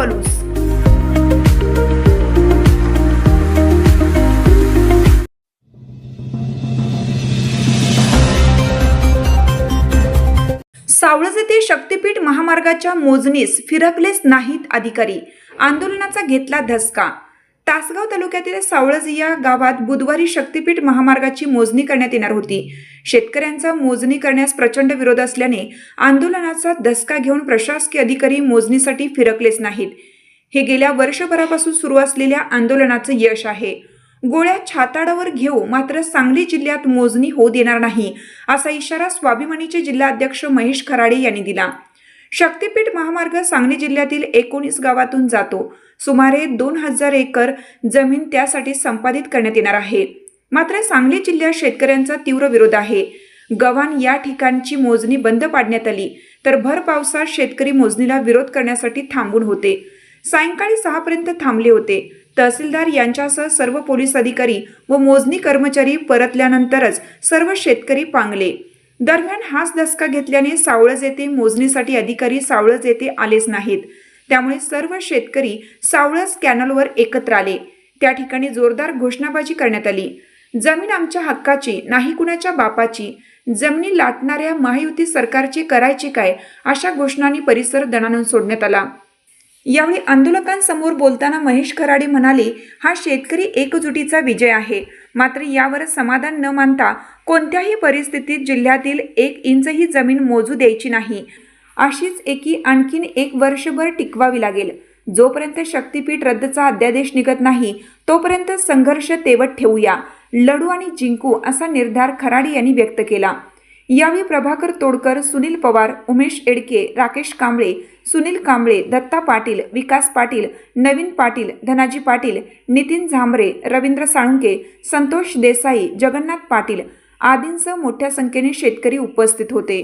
Palus. Savlaj येथे शक्तीपीठ महामार्गाच्या मोजणीस फिरकलेच नाहीत अधिकारी. आंदोलनाचा घेतला धसका. तासगाव तालुक्यातील सावळज या गावात बुधवारी शक्तीपीठ महामार्गाची मोजणी करण्यात येणार होती. शेतकऱ्यांचा मोजणी करण्यास प्रचंड विरोध असल्याने आंदोलनाचा धसका घेऊन प्रशासकीय अधिकारी मोजणीसाठी फिरकलेच नाहीत. हे गेल्या वर्षभरापासून सुरू असलेल्या आंदोलनाचं यश आहे. गोळ्या छाताडावर घेऊ मात्र सांगली जिल्ह्यात मोजणी होऊ देणार नाही असा इशारा स्वाभिमानीचे जिल्हाध्यक्ष महेश खराडे यांनी दिला. शक्तीपीठ महामार्ग सांगली जिल्ह्यातील एकोणीस गावातून जातो. सुमारे दोन हजार एकर जमीन त्यासाठी संपादित करण्यात येणार आहे. मात्र सांगली जिल्ह्यात शेतकऱ्यांचा तीव्र विरोध आहे. गव्हाण या ठिकाणची मोजणी बंद पाडण्यात आली. तर भर पावसात शेतकरी मोजणीला विरोध करण्यासाठी थांबून होते. सायंकाळी सहापर्यंत थांबले होते. तहसीलदार यांच्यासह सर्व पोलीस अधिकारी व मोजणी कर्मचारी परतल्यानंतरच सर्व शेतकरी पांगले. दरम्यान हाच धसका घेतल्याने सावळज येथे मोजणीसाठी अधिकारी सावळज येथे आलेच नाहीत. त्यामुळे सर्व शेतकरी सावळज कॅनलवर एकत्र आले. त्या ठिकाणी जोरदार घोषणाबाजी करण्यात आली. जमीन आमच्या हक्काची नाही कुणाच्या बापाची. जमिनी लाटणाऱ्या महायुती सरकारची करायची काय अशा घोषणांनी परिसर दणानून सोडण्यात आला. यावेळी आंदोलकांसमोर बोलताना महेश खराडे म्हणाले हा शेतकरी एकजुटीचा विजय आहे. मात्र यावर समाधान न मानता कोणत्याही परिस्थितीत जिल्ह्यातील एक इंचही जमीन मोजू द्यायची नाही. अशीच एकी आणखीन एक वर्षभर टिकवावी लागेल. जोपर्यंत शक्तीपीठ रद्दचा अध्यादेश निघत नाही तोपर्यंत संघर्ष तेवत ठेवूया लढू आणि जिंकू असा निर्धार खराडी यांनी व्यक्त केला. यावेळी प्रभाकर तोडकर सुनील पवार उमेश एडके राकेश कांबळे सुनील कांबळे दत्ता पाटील विकास पाटील नवीन पाटील धनाजी पाटील नितीन झांबरे रवींद्र साळुंके संतोष देसाई जगन्नाथ पाटील आदींसह मोठ्या संख्येने शेतकरी उपस्थित होते.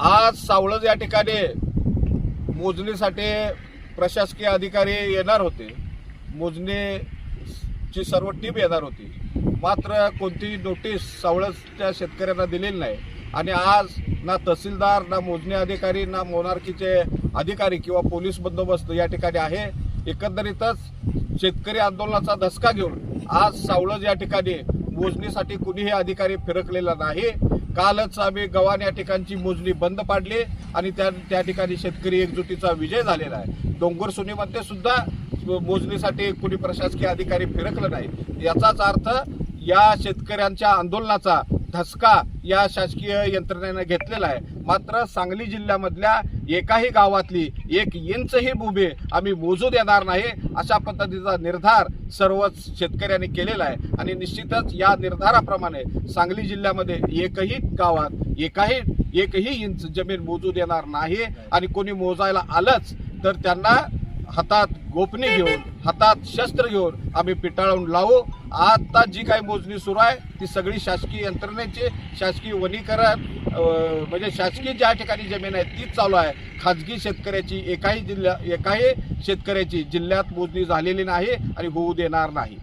आज सावळज या ठिकाणी मोजणीसाठी प्रशासकीय अधिकारी येणार होते. मोजणीची सर्व टीम येणार होती. मात्र कोणतीही नोटीस सावळजच्या शेतकऱ्यांना दिलेली नाही. आणि आज ना तहसीलदार ना मोजणी अधिकारी ना मोनार्कीचे अधिकारी किंवा पोलीस बंदोबस्त या ठिकाणी आहे. एकंदरीतच शेतकरी आंदोलनाचा धसका घेऊन आज सावळज या ठिकाणी मोजणीसाठी कुणीही अधिकारी फिरकलेला नाही. कालच आम्ही गव्हाण या ठिकाणची मोजणी बंद पाडली आणि त्या त्या ठिकाणी शेतकरी एकजुटीचा विजय झालेला आहे. डोंगर सुनीमध्ये सुद्धा मोजणीसाठी कुणी प्रशासकीय अधिकारी फिरकलं नाही. याचाच अर्थ या शेतकऱ्यांच्या आंदोलनाचा धसका या शासकीय यंत्रणेनं घेतलेला आहे. मात्र सांगली जिल्ह्यामधल्या एकाही गावातली एक इंचही भूमी आम्ही मोजू देणार नाही अशा पद्धतीचा निर्धार सर्वच शेतकऱ्यांनी केलेला आहे. आणि निश्चितच या निर्धाराप्रमाणे सांगली जिल्ह्यामध्ये एकही गावात एकाही एकही इंच जमीन मोजू देणार नाही. आणि कोणी मोजायला आलंच तर त्यांना हातात गोपनी घेऊन हातात शस्त्र घेऊन आम्ही पिटाळून लावू. आता जी काही मोजणी सुरू आहे ती सगळी शासकीय यंत्रणेची शासकीय वनीकरण म्हणजे शासकीय ज्या ठिकाणी जमीन आहे तीच चालू आहे. खाजगी शेतकऱ्याची एकाही जिल्ह्या एकाही शेतकऱ्याची जिल्ह्यात मोजणी झालेली नाही आणि होऊ देणार नाही.